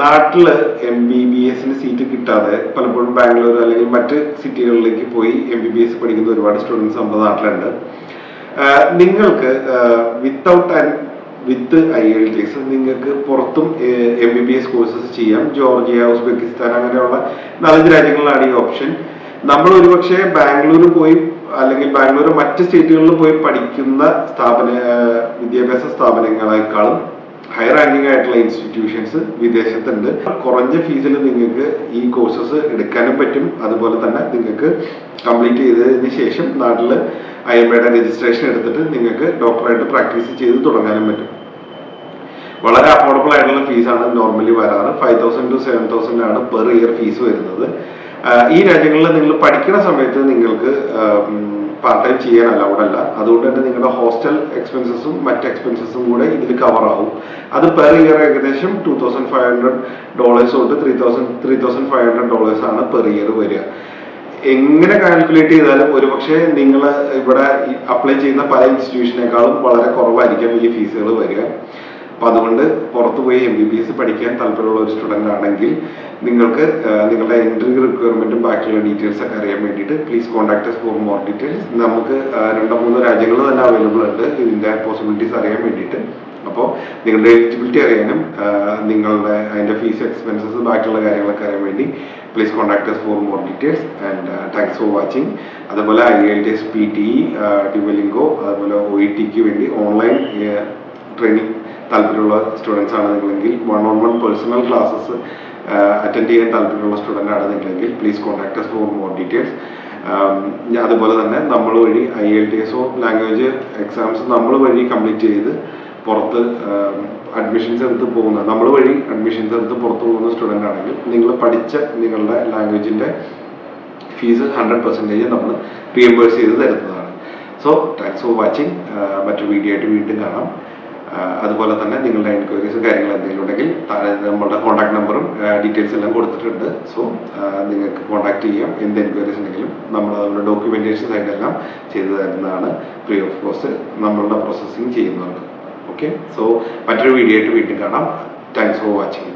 നാട്ടിൽ M B B എസിന് seat കിട്ടാതെ പലപ്പോഴും ബാംഗ്ലൂർ അല്ലെങ്കിൽ മറ്റ് സിറ്റികളിലേക്ക് പോയി എം ബി ബി എസ് പഠിക്കുന്ന ഒരുപാട് സ്റ്റുഡൻസ് നമ്മുടെ നാട്ടിലുണ്ട്. നിങ്ങൾക്ക് without and with I L T S നിങ്ങൾക്ക് പുറത്തും M B B S courses ചെയ്യാം. ജോർജിയ ഉസ്ബെക്കിസ്ഥാൻ അങ്ങനെയുള്ള നാലഞ്ച് രാജ്യങ്ങളിലാണ് ഈ ഓപ്ഷൻ നമ്മൾ ഒരുപക്ഷെ ബാംഗ്ലൂർ പോയി അല്ലെങ്കിൽ ബാംഗ്ലൂർ മറ്റ് സ്റ്റേറ്റുകളിൽ പോയി പഠിക്കുന്ന സ്ഥാപന വിദ്യാഭ്യാസ സ്ഥാപനങ്ങളെക്കാളും ഹൈ റാങ്കിങ് ആയിട്ടുള്ള ഇൻസ്റ്റിറ്റ്യൂഷൻസ് വിദേശത്തുണ്ട്. കുറഞ്ഞ ഫീസിൽ നിങ്ങൾക്ക് ഈ കോഴ്സസ് എടുക്കാനും പറ്റും. അതുപോലെ തന്നെ നിങ്ങൾക്ക് കംപ്ലീറ്റ് ചെയ്തതിന് ശേഷം നാട്ടിൽ ഐ എം എയുടെ രജിസ്ട്രേഷൻ എടുത്തിട്ട് നിങ്ങൾക്ക് ഡോക്ടറായിട്ട് പ്രാക്ടീസ് ചെയ്ത് തുടങ്ങാനും പറ്റും. വളരെ അഫോർഡബിൾ ആയിട്ടുള്ള ഫീസാണ് നോർമലി വരാറ്. Five thousand to seven thousand ആണ് പെർ ഇയർ ഫീസ് വരുന്നത്. ഈ രാജ്യങ്ങളിൽ നിങ്ങൾ പഠിക്കുന്ന സമയത്ത് നിങ്ങൾക്ക് പാർട്ട് ടൈം ചെയ്യാൻ അലൗഡ് അല്ല. അതുകൊണ്ട് തന്നെ നിങ്ങളുടെ ഹോസ്റ്റൽ എക്സ്പെൻസസും മറ്റ് എക്സ്പെൻസസും കൂടെ ഇതിൽ കവർ ആവും. അത് പെർ ഇയർ ഏകദേശം two thousand five hundred dollars തൊട്ട് three thousand three thousand five hundred dollars ആണ് പെർ ഇയർ വരിക. എങ്ങനെ കാൽക്കുലേറ്റ് ചെയ്താലും ഒരുപക്ഷെ നിങ്ങൾ ഇവിടെ അപ്ലൈ ചെയ്യുന്ന പല ഇൻസ്റ്റിറ്റ്യൂഷനേക്കാളും വളരെ കുറവായിരിക്കും ഈ ഫീസുകൾ വരിക. അപ്പൊ അതുകൊണ്ട് പുറത്തു പോയി എം ബി ബി എസ് പഠിക്കാൻ താല്പര്യമുള്ള ഒരു സ്റ്റുഡന്റ് ആണെങ്കിൽ നിങ്ങൾക്ക് നിങ്ങളുടെ എൻട്രി റിക്വയർമെന്റും ബാക്കിയുള്ള ഡീറ്റെയിൽസ് ഒക്കെ അറിയാൻ വേണ്ടിയിട്ട് please contact for more details നമുക്ക് രണ്ടോ മൂന്നോ രാജ്യങ്ങൾ തന്നെ അവൈലബിൾ ഉണ്ട്. ഇതിന്റെ പോസിബിലിറ്റീസ് അറിയാൻ വേണ്ടിയിട്ട്. അപ്പോൾ നിങ്ങളുടെ എലിജിബിലിറ്റി അറിയാനും നിങ്ങളുടെ അതിന്റെ ഫീസ് എക്സ്പെൻസസ് ബാക്കിയുള്ള കാര്യങ്ങളൊക്കെ അറിയാൻ വേണ്ടി please contact for more details and thanks for watching അതുപോലെ I L T S P T Duolingo അതുപോലെ ഒ ഇ ടിക്ക് വേണ്ടി ഓൺലൈൻ ട്രെയിനിങ് താല്പര്യമുള്ള സ്റ്റുഡൻസ് ആണ് നിങ്ങളെങ്കിൽ one on one personal classes attend ചെയ്യാൻ താല്പര്യമുള്ള സ്റ്റുഡന്റ് ആണ് നിങ്ങളെങ്കിൽ please contact for more details അതുപോലെ തന്നെ നമ്മൾ വഴി ഐ എൽ ടി എസോ ലാംഗ്വേജ് എക്സാംസ് നമ്മൾ വഴി കംപ്ലീറ്റ് ചെയ്ത് പുറത്ത് അഡ്മിഷൻസ് എടുത്ത് പോകുന്ന നമ്മൾ വഴി അഡ്മിഷൻസ് എടുത്ത് പുറത്ത് പോകുന്ന സ്റ്റുഡന്റ് ആണെങ്കിൽ നിങ്ങൾ പഠിച്ച നിങ്ങളുടെ ലാംഗ്വേജിന്റെ ഫീസ് ഹൺഡ്രഡ് പെർസെന്റേജ് നമ്മൾ റീഎംബേഴ്സ് ചെയ്ത് തരുന്നതാണ്. സോ താങ്ക്സ് ഫോർ വാച്ചിങ് മറ്റൊരു വീഡിയോ ആയിട്ട് വീണ്ടും കാണാം. അതുപോലെ തന്നെ നിങ്ങളുടെ എൻക്വയറീസ് കാര്യങ്ങൾ എന്തെങ്കിലും ഉണ്ടെങ്കിൽ താഴെ നമ്മളുടെ കോൺടാക്ട് നമ്പറും ഡീറ്റെയിൽസ് എല്ലാം കൊടുത്തിട്ടുണ്ട്. സോ നിങ്ങൾക്ക് കോൺടാക്ട് ചെയ്യാം. എന്ത് എൻക്വയറീസ് ഉണ്ടെങ്കിലും നമ്മൾ നമ്മുടെ ഡോക്യുമെന്റേഷൻ ആയിട്ടെല്ലാം ചെയ്തു തരുന്നതാണ്. ഫ്രീ ഓഫ് കോസ്റ്റ് നമ്മളുടെ പ്രോസസ്സിങ് ചെയ്യുന്നുണ്ട് ഓക്കെ സോ മറ്റൊരു വീഡിയോ ആയിട്ട് വീണ്ടും കാണാം. Thanks for watching